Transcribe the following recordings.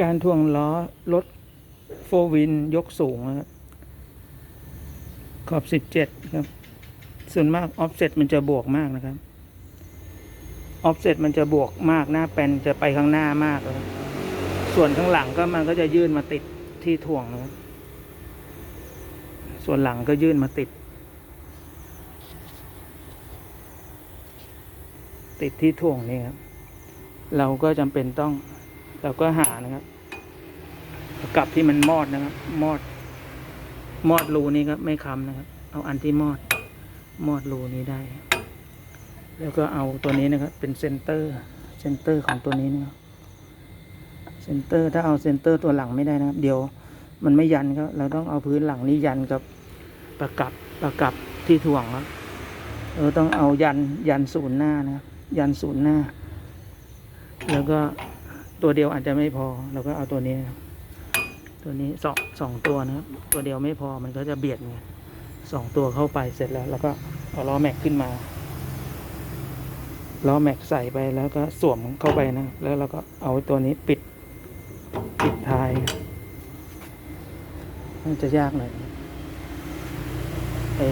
การถ่วงล้อรถโฟวินยกสูงครับขอบสิบเจ็ดครับ ส่วนมากออฟเซ็ตมันจะบวกมากนะครับออฟเซ็ตมันจะบวกมากหน้าแปนจะไปข้างหน้ามากเลยส่วนข้างหลังก็มันก็จะยื่นมาติดที่ถ่วงนะครับส่วนหลังก็ยื่นมาติด ติดที่ถ่วงนี่ครับเราก็จำเป็นต้อง เราก็หานะครับกลับที่มันมอดนะครับ มอด มอดรูนี้ครับไม่ค้ำนะครับ เอาอันที่มอด มอดรูนี้ได้ แล้วก็เอาตัวนี้นะครับ เป็นเซนเตอร์ เซนเตอร์ของตัวนี้นะครับ เซนเตอร์ถ้าเอาเซนเตอร์ตัวหลังไม่ได้นะครับ เดี๋ยวมันไม่ยันครับ เราต้องเอาพื้นหลังนี้ยันกับประกับประกับที่ถ่วงครับเออต้องเอายันยันศูนย์หน้านะครับ ยันศูนย์หน้า แล้วก็ ตัวเดียวอาจจะไม่พอเราก็เอาตัวนี้ครับตัวนี้สองสองตัวนะครับตัวเดียวไม่พอมันก็จะเบียดไงสองตัวเข้าไปเสร็จแล้วแล้วก็เอาล้อแม็กขึ้นมาล้อแม็กใส่ไปแล้วก็สวมเข้าไปนะ แล้วเราก็เอาตัวนี้ปิด ปิดท้ายมันจะยากหน่อยไอ้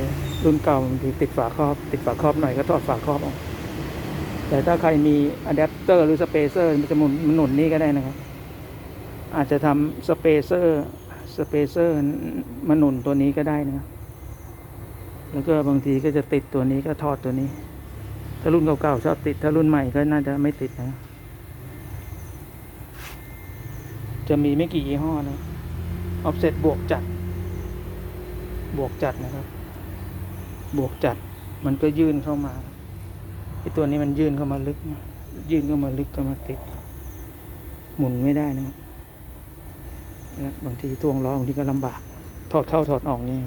รุ่นเก่าบางทีติดฝาครอบ ติดฝาครอบหน่อยก็ถอดฝาครอบออก แต่ถ้าใครมีอะแดปเตอร์หรือสเปเซอร์มันจะหมุนหนุนนี่ก็ได้นะครับ อาจจะทำสเปเซอร์สเปเซอร์มาหนุนตัวนี้ก็ได้นะครับแล้วก็บางทีก็จะติดตัวนี้ก็ทอดตัวนี้ ถ้ารุ่นเก่าๆชอบติด ถ้ารุ่นใหม่ก็น่าจะไม่ติดนะ จะมีไม่กี่ยี่ห้อนะออฟเซ็ตบวกจัด บวกจัดนะครับ บวกจัดมันก็ยื่นเข้ามา ไอตัวนี้มันยื่นเข้ามาลึกนะยื่นเข้ามาลึกก็มาติด หมุนไม่ได้นะบางทีทวงล้อบางทีก็ลำบาก ถอดเข้าถอดออกนี่